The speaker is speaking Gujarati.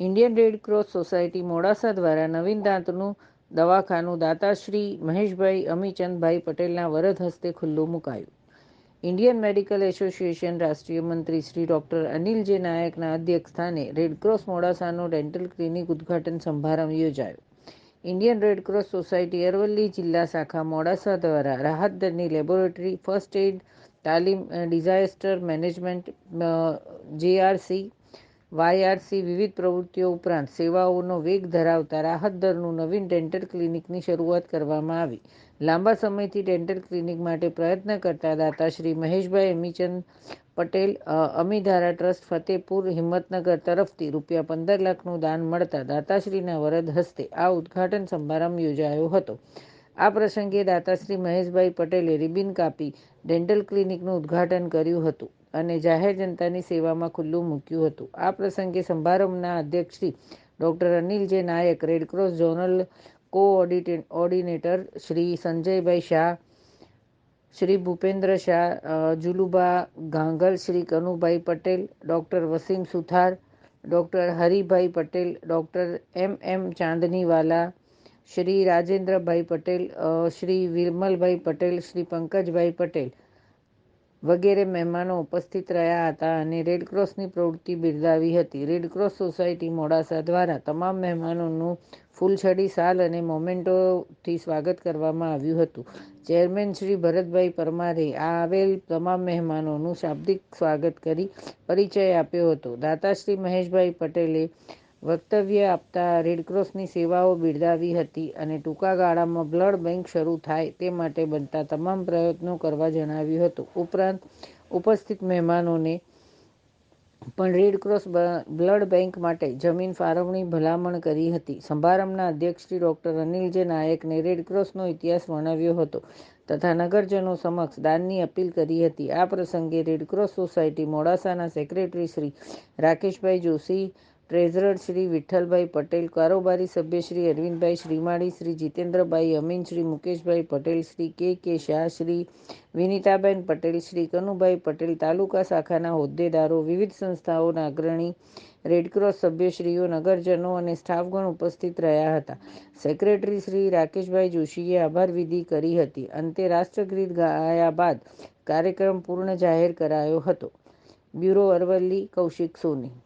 Indian red cross society Modasa દ્વારા નવીન દાંતનું દવાખાનું દાતાશ્રી મહેશભાઈ અમીચંદભાઈ પટેલના વરદ હસ્તે ખુલ્લું મુકાયું. ઇન્ડિયન મેડિકલ એસોસિએશન રાષ્ટ્રીય મંત્રી શ્રી ડોક્ટર અનિલ જે નાયકના અધ્યક્ષસ્થાને રેડક્રોસ મોડાસાનો ડેન્ટલ ક્લિનિક ઉદ્ઘાટન સમારંભ યોજાયો. ઇન્ડિયન રેડક્રોસ સોસાયટી અરવલ્લી જિલ્લા શાખા મોડાસા દ્વારા રાહત દરની લેબોરેટરી, ફર્સ્ટ એડ તાલીમ, ડિઝાસ્ટર મેનેજમેન્ટ જેઆરસી વાયઆરસી વિવિધ પ્રવૃત્તિઓ ઉપરાંત સેવાઓનો વેગ ધરાવતા રાહત દરનું નવીન ડેન્ટલ ક્લિનિકની શરૂઆત કરવામાં આવી. લાંબા સમયથી ડેન્ટલ ક્લિનિક માટે પ્રયત્ન કરતા દાતા શ્રી મહેશભાઈ અમીચંદ પટેલ અમીધારા ટ્રસ્ટ, ફતેપુર હિંમતનગર તરફથી રૂપિયા પંદર લાખનું દાન મળતા દાતાશ્રીના વરદ હસ્તે આ ઉદ્ઘાટન સમારંભ યોજાયો હતો. આ પ્રસંગે દાતાશ્રી મહેશભાઈ પટેલે રિબિન કાપી ડેન્ટલ ક્લિનિકનું ઉદ્ઘાટન કર્યું હતું અને જાહેર જનતાની સેવામાં ખુલ્લું મૂક્યું હતું. આ પ્રસંગે સમારંભના અધ્યક્ષ ડોક્ટર અનિલ જે Nayak Red Cross zonal coordinator Shri Sanjaybhai Shah, Shri Bhupendra Shah Juluba Gangal, Shri Kanubhai Patel, doctor Wasim Suthar, doctor Haribhai Patel, doctor M M Chandniwala Shri Rajendrabhai Patel Shri Viramalbhai Patel, Shri Pankajbhai Patel વગેરે મહેમાનો ઉપસ્થિત રહ્યા હતા અને રેડક્રોસની પ્રવૃત્તિ બિરદાવી હતી. રેડક્રોસ સોસાયટી મોડાસા દ્વારા તમામ મહેમાનોનું ફૂલછડી, સાલ અને મોમેન્ટોથી સ્વાગત કરવામાં આવ્યું હતું. ચેરમેન શ્રી ભરતભાઈ પરમારે આવેલ તમામ મહેમાનોનું શાબ્દિક સ્વાગત કરી પરિચય આપ્યો હતો. દાતાશ્રી મહેશભાઈ પટેલે વક્તવ્ય આપતા રેડક્રોસની સેવાઓ બિરદાવી હતી અને ટૂંકા ગાળામાં બ્લડ બેંક શરૂ થાય તે માટે બનતા તમામ પ્રયત્નો કરવા જણાવ્યું હતું. ઉપરાંત, ઉપસ્થિત મહેમાનોને પણ રેડક્રોસ બ્લડ બેંક માટે જમીન ફાળવણી ભલામણ કરી હતી. સમારંભના અધ્યક્ષ શ્રી ડૉક્ટર અનિલ જે નાયકને રેડક્રોસનો ઇતિહાસ વર્ણવ્યો હતો તથા નગરજનો સમક્ષ દાનની અપીલ કરી હતી. આ પ્રસંગે રેડક્રોસ સોસાયટી મોડાસાના સેક્રેટરી શ્રી રાકેશભાઈ જોશી ટ્રેઝરર શ્રી વિઠ્ઠલભાઈ પટેલ, કારોબારી સભ્ય શ્રી અરવિંદભાઈ શ્રીમાળી, શ્રી જીતેન્દ્રભાઈ અમીન, શ્રી મુકેશભાઈ પટેલ, શ્રી કે કે શાહ, શ્રી વિનીતાબેન પટેલ, શ્રી કનુભાઈ પટેલ, તાલુકા શાખાના હોદ્દેદારો, વિવિધ સંસ્થાઓના અગ્રણી રેડક્રોસ સભ્યશ્રીઓ, નગરજનો અને સ્ટાફગણ ઉપસ્થિત રહ્યા હતા. સેક્રેટરી શ્રી રાકેશભાઈ જોશીએ આભાર વિધિ કરી હતી. અંતે રાષ્ટ્રગીત ગાયા બાદ કાર્યક્રમ પૂર્ણ જાહેર કરાયો હતો. બ્યુરો અરવલ્લી, કૌશિક સોની.